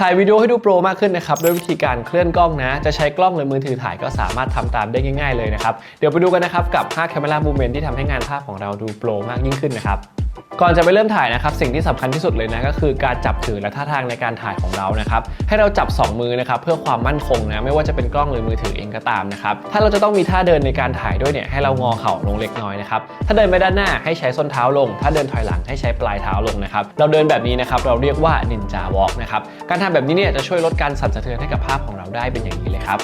ถ่ายวิดีโอให้ดูโปรมากขึ้นนะครับด้วยวิธีการเคลื่อนกล้องนะ จะใช้กล้องหรือมือถือถ่ายก็สามารถทำตามได้ง่าย ๆเลยนะครับ เดี๋ยวไปดูกันนะครับกับ5 Camera Movement ที่ทำให้งานภาพของเราดูโปรมากยิ่งขึ้นนะครับ ก่อนจะไปเริ่มถ่ายนะครับสิ่งที่สำคัญที่สุดเลยนะก็คือการจับถือและท่าทางในการถ่ายของเรานะครับให้เราจับ 2 มือนะครับเพื่อความมั่นคงนะไม่ว่าจะเป็นกล้องหรือมือถือเองก็ตามนะครับถ้าเราจะต้องมีท่าเดินในการถ่ายด้วยเนี่ยให้เรางอเข่าลงเล็กน้อยนะครับถ้าเดินไปด้านหน้าให้ใช้ส้นเท้าลง ถ้าเดินถอยหลังให้ใช้ปลายเท้าลงนะครับเราเดินแบบนี้นะครับเราเรียกว่า Ninja Walk นะครับการทำแบบนี้เนี่ยจะช่วยลดการสั่นสะเทือนให้กับภาพของเราได้เป็นอย่างดีเลยครับ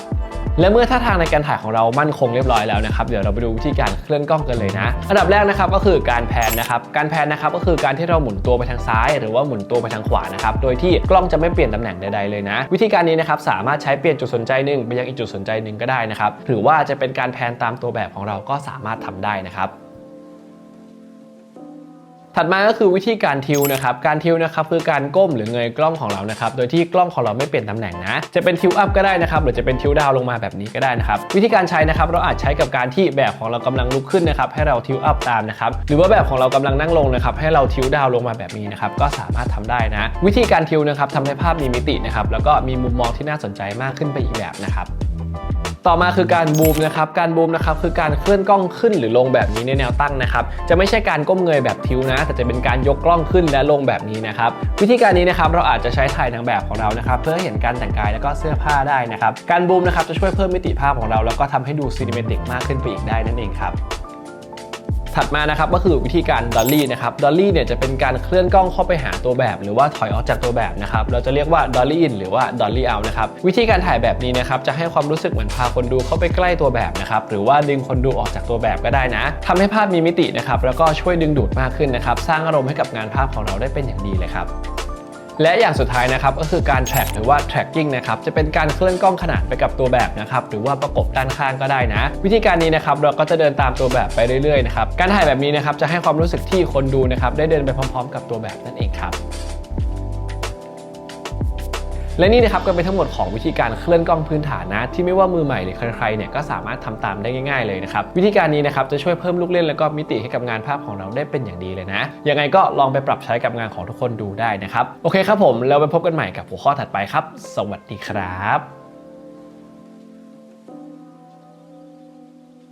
และเมื่อท่าทางในการถ่ายของเรามั่นคงเรียบร้อยแล้วนะครับเดี๋ยวเราไปดูวิธีการเคลื่อนกล้องกันเลยนะอันดับแรกนะครับก็คือการแพนนะครับการแพนนะครับก็คือการที่เราหมุนตัวไปทางซ้าย หรือว่าหมุนตัวไปทางขวานะครับโดยที่กล้องจะไม่เปลี่ยนตำแหน่งใดๆเลยนะ วิธีการนี้นะครับสามารถใช้เปลี่ยนจุดสนใจหนึ่งไปยังอีกจุดสนใจหนึ่งก็ได้นะครับหรือว่าจะเป็นการแพนตามตัวแบบของเราก็สามารถทำได้นะครับ ถัดมาก็คือวิธีการทิวนะครับ การทิวนะครับคือการก้มหรือเงยกล้องของเรานะครับ โดยที่กล้องของเราไม่เปลี่ยนตำแหน่งนะ จะเป็นทิวอัพก็ได้นะครับ หรือจะเป็นทิวดาวลงมาแบบนี้ก็ได้นะครับ วิธีการใช้นะครับ เราอาจใช้กับการที่แบบของเรากำลังลุกขึ้นนะครับ ให้เราทิวอัพตามนะครับ หรือว่าแบบของเรากำลังนั่งลงนะครับ ให้เราทิวดาวลงมาแบบนี้นะครับ ก็สามารถทำได้นะ วิธีการทิวนะครับทำให้ภาพมีมิตินะครับ แล้วก็มีมุมมองที่น่าสนใจมากขึ้นไปอีกแบบนะครับ ต่อมาคือการบูมนะครับ การบูมนะครับคือการเคลื่อนกล้องขึ้นหรือลงแบบนี้ในแนวตั้งนะครับ จะไม่ใช่การก้มเงยแบบทิวนะ แต่จะเป็นการยกกล้องขึ้นและลงแบบนี้นะครับ วิธีการนี้นะครับเราอาจจะใช้ถ่ายนางแบบของเรานะครับ เพื่อเห็นการแต่งกายแล้วก็เสื้อผ้าได้นะครับ การบูมนะครับจะช่วยเพิ่มมิติภาพของเรา แล้วก็ทำให้ดูซีนิเมติกมากขึ้นไปอีกได้นั่นเองครับ ถัดมานะครับก็คือวิธีการดอลลี่นะครับดอลลี่เนี่ยจะเป็นการเคลื่อนกล้องเข้าไปหาตัวแบบ หรือว่าถอยออกจากตัวแบบนะครับเราจะเรียกว่าดอลลี่อินหรือว่าดอลลี่เอานะครับวิธีการถ่ายแบบนี้นะครับจะให้ความรู้สึกเหมือนพาคนดูเข้าไปใกล้ตัวแบบนะครับหรือว่าดึงคนดูออกจากตัวแบบก็ได้นะทำให้ภาพมีมิตินะครับแล้วก็ช่วยดึงดูดมากขึ้นนะครับสร้างอารมณ์ให้กับงานภาพของเราได้เป็นอย่างดีเลยครับ และอย่างสุดท้ายนะครับก็คือการ track หรือว่า tracking นะครับจะเป็นการเคลื่อนกล้องขนาดไปกับตัวแบบนะครับหรือว่าประกบด้านข้างก็ได้นะ วิธีการนี้นะครับเราก็จะเดินตามตัวแบบไปเรื่อยๆนะครับการถ่ายแบบนี้นะครับจะให้ความรู้สึกที่คนดูนะครับได้เดินไปพร้อม ๆ กับตัวแบบนั่นเองครับ และนี่นะครับก็เป็นทั้งหมดของวิธีการเคลื่อนกล้องพื้นฐานนะ ที่ไม่ว่ามือใหม่หรือใครๆเนี่ยก็สามารถทำตามได้ง่ายๆเลยนะครับวิธีการนี้นะครับจะช่วยเพิ่มลูกเล่นแล้วก็มิติให้กับงานภาพของเราได้เป็นอย่างดีเลยนะยังไงก็ลองไปปรับใช้กับงานของทุกคนดูได้นะครับโอเคครับผมแล้วไปพบกันใหม่กับหัวข้อถัดไปครับ สวัสดีครับ